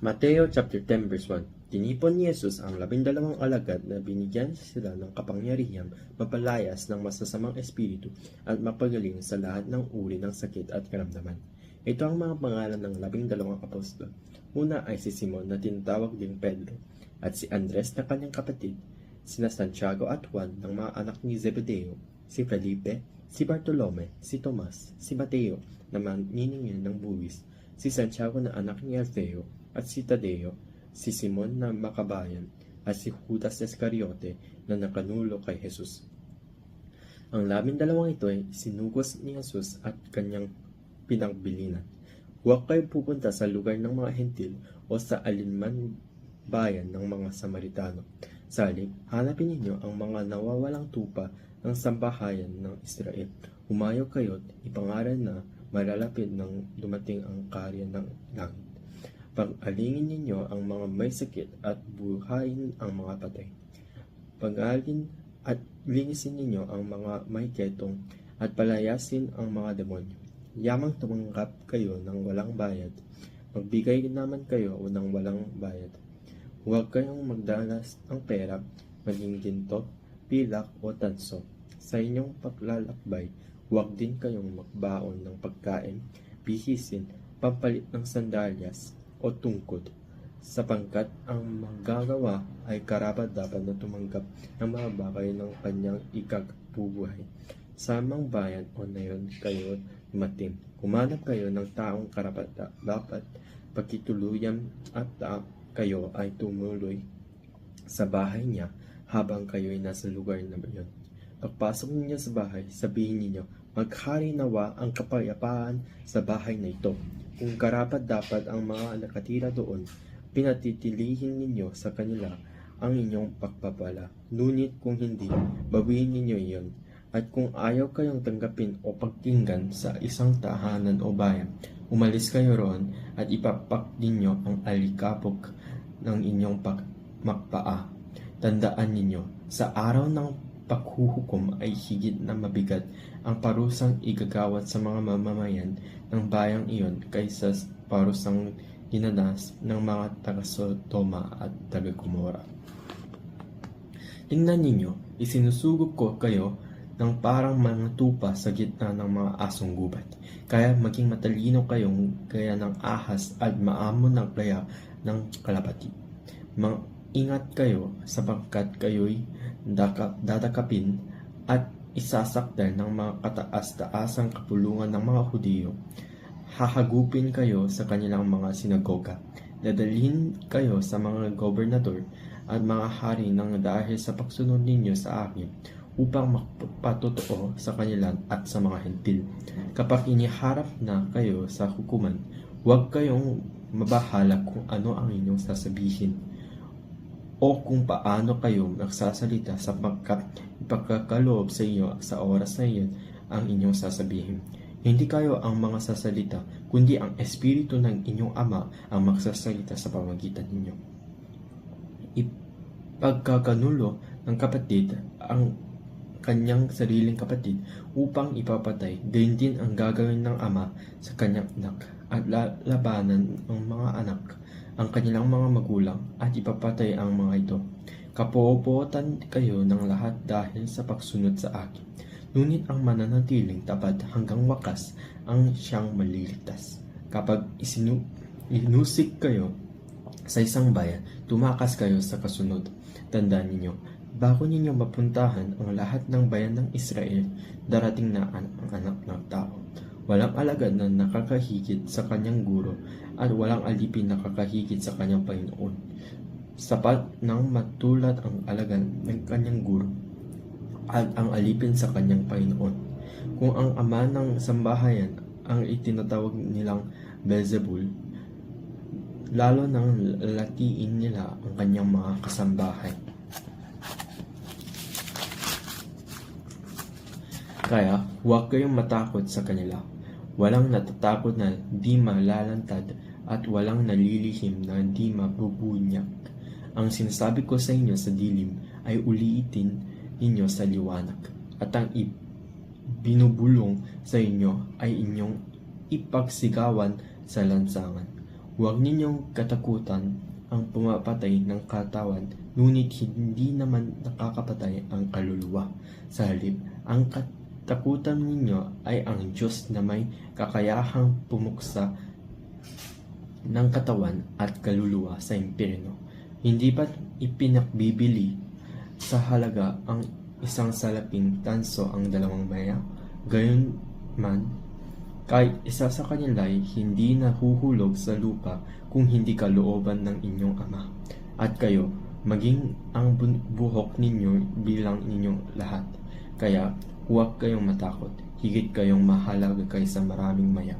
Mateo chapter 10 verse 1 Tinipon ni Jesus ang labindalawang alagad na binigyan sila ng kapangyarihang mapalayas ng masasamang espiritu at mapagaling sa lahat ng uri ng sakit at karamdaman. Ito ang mga pangalan ng labindalawang apostol. Una ay si Simon na tinatawag ding Pedro at si Andres na kanyang kapatid, sina Santiago at Juan ng mga anak ni Zebedeo, si Felipe, si Bartolome, si Tomas, si Mateo na maniningil ng buwis, si Santiago na anak ni Alfeo, at si Tadeo, si Simon na makabayan, at si Judas Iscariote na nakanulo kay Jesus. Ang labing dalawang ito ay sinugos ni Jesus at kanyang pinagbilinan. Huwag kayo pupunta sa lugar ng mga hentil o sa alinman bayan ng mga Samaritano. Sa halip, hanapin ninyo ang mga nawawalang tupa ng sambahayan ng Israel. Humayo kayo't ipangaral na malalapit nang dumating ang karya ng langit. Pag-alingin ninyo ang mga may sakit at buhayin ang mga patay. Pag-alin at linisin ninyo ang mga may ketong at palayasin ang mga demonyo. Yamang tumanggap kayo ng walang bayad. Magbigay naman kayo ng walang bayad. Huwag kayong magdanas ng pera, maging ginto, pilak o tanso. Sa inyong paglalakbay, huwag din kayong magbaon ng pagkain, bihisin, pampalit ng sandalyas, o tungkod, sapangkat ang manggagawa ay karapat dapat na tumanggap ng mga bagay ng kanyang ikagbubuhay. Sa mang bayan o nayon kayo dumating. Kumanap kayo ng taong karapat da- dapat pagkituluyan at ta- kayo ay tumuloy sa bahay niya habang kayo ay nasa lugar na iyon. Pagpasok ninyo sa bahay, sabihin ninyo, maghari nawa ang kapayapaan sa bahay na ito. Kung karapat dapat ang mga nakatira doon, pinatitilihin ninyo sa kanila ang inyong pagpapala. Ngunit kung hindi, bawiin ninyo iyon. At kung ayaw kayong tanggapin o pagtinggan sa isang tahanan o bayan, umalis kayo roon at ipapak ninyo ang alikabok ng inyong pagmakpaa. Tandaan ninyo, sa araw ng paghuhukom ay higit na mabigat ang parusang igagawat sa mga mamamayan ng bayang iyon kaysa sa parusang dinanas ng mga taga-Sodoma at taga-Gomora. Tingnan ninyo, isinusugod ko kayo ng parang mga tupa sa gitna ng mga asong gubat. Kaya maging matalino kayong gaya ng ahas at maamon ng kaya ng kalapati. Mang ingat kayo sapagkat kayo'y dadakapin at isasakdal ng mga kataas-taasang kapulungan ng mga Hudiyo. Hahagupin kayo sa kanilang mga sinagoga. Dadalhin kayo sa mga gobernador at mga hari ng dahil sa pagsunod ninyo sa akin upang magpatotoo sa kanila at sa mga hentil. Kapag iniharap na kayo sa hukuman, huwag kayong mabahala kung ano ang inyong sasabihin o kung paano kayo nagsasalita sapagkat ipagkakaloob sa inyo sa oras na iyon ang inyong sasabihin. Hindi kayo ang mga sasalita, kundi ang Espiritu ng inyong Ama ang magsasalita sa pamagitan ninyo. Ipagkakanulo ng kapatid ang kanyang sariling kapatid upang ipapatay, gayon din ang gagawin ng ama sa kanyang anak at lalabanan ng mga anak ang kanilang mga magulang at ipapatay ang mga ito. Kapoopotan kayo ng lahat dahil sa pagsunod sa akin. Ngunit ang mananatiling tapat hanggang wakas ang siyang maliligtas. Kapag isinu inusik kayo sa isang bayan, tumakas kayo sa kasunod. Tandaan ninyo, bago ninyo mapuntahan ang lahat ng bayan ng Israel, darating na ang anak ng tao. Walang alagad na nakakahigit sa kanyang guro at walang alipin na nakakahigit sa kanyang Panginoon. Sapat nang matulad ang alagad ng kanyang guro at ang alipin sa kanyang Panginoon. Kung ang ama ng sambahayan ang itinatawag nilang Beelzebul, lalo nang latiin nila ang kanyang mga kasambahay. Kaya huwag kayong matakot sa kanila. Walang natatakot na di malalantad at walang nalilihim na di mabubunyak. Ang sinasabi ko sa inyo sa dilim ay uliitin ninyo sa liwanag. At ang binubulong sa inyo ay inyong ipagsigawan sa lansangan. Huwag ninyong katakutan ang pumapatay ng katawan, ngunit hindi naman nakakapatay ang kaluluwa. Sa halip, ang katakutan ninyo ay ang Diyos na may kakayahang pumuksa ng katawan at kaluluwa sa impyerno. Hindi pa ipinakbibili sa halaga ang isang salaping tanso ang dalawang maya? Gayon man, kahit isa sa kanila ay hindi nahuhulog sa lupa kung hindi kalooban ng inyong ama. At kayo, maging ang bu- buhok ninyo bilang inyong lahat. Kaya, huwag kayong matakot, higit kayong mahalaga kaysa maraming maya.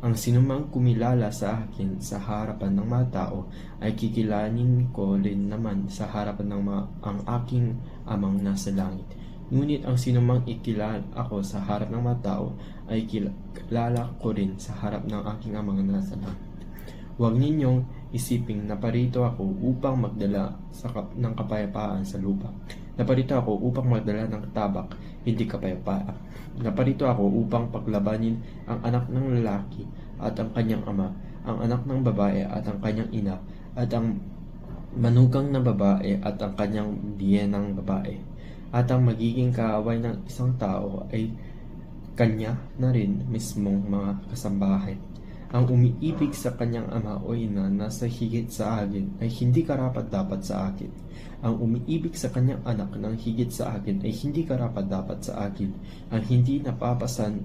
Ang sinumang kumilala sa akin sa harapan ng mga tao ay kikilanin ko rin naman sa harapan ng mga, ang aking amang nasa langit. Ngunit ang sinumang ikilala ako sa harap ng mga tao ay kilala ko rin sa harap ng aking amang nasa langit. Huwag ninyong isiping naparito ako upang magdala sa kap- ng kapayapaan sa lupa. Naparito ako upang magdala ng tabak, hindi kapayapaan. Naparito ako upang paglabanin ang anak ng lalaki at ang kanyang ama, ang anak ng babae at ang kanyang ina, at ang manugang na babae at ang kanyang biyenang babae. At ang magiging kaaway ng isang tao ay kanya na rin mismong mga kasambahay. Ang umiibig sa kanyang ama o ina na sa higit sa akin ay hindi karapat dapat sa akin. Ang umiibig sa kanyang anak ng higit sa akin ay hindi karapat dapat sa akin. Ang hindi napapasan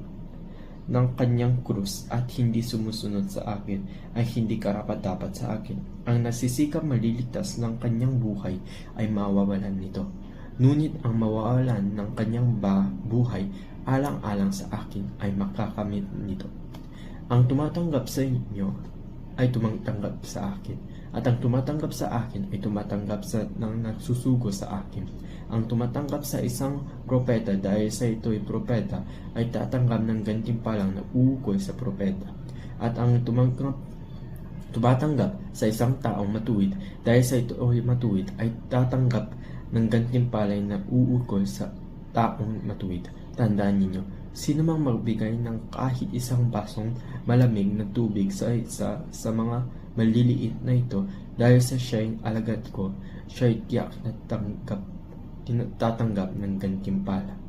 ng kanyang krus at hindi sumusunod sa akin ay hindi karapat dapat sa akin. Ang nasisikap maliligtas ng kanyang buhay ay mawawalan nito. Ngunit ang mawawalan ng kanyang ba buhay alang-alang sa akin ay makakamit nito. Ang tumatanggap sa inyo ay tumatanggap sa akin. At ang tumatanggap sa akin ay tumatanggap sa ng nagsusugo sa akin. Ang tumatanggap sa isang propeta dahil sa ito'y propeta ay tatanggap ng gantimpalang na uukoy sa propeta. At ang tumanggap tumatanggap sa isang taong matuwid dahil sa ito'y matuwid ay tatanggap ng gantimpalay na uukoy sa taong matuwid. Tandaan ninyo, sino mang magbigay ng kahit isang basong malamig na tubig sa isa sa mga maliliit na ito dahil sa siya'y alagad ko, siya'y tiyak na tanggap, tatanggap ng gantimpala.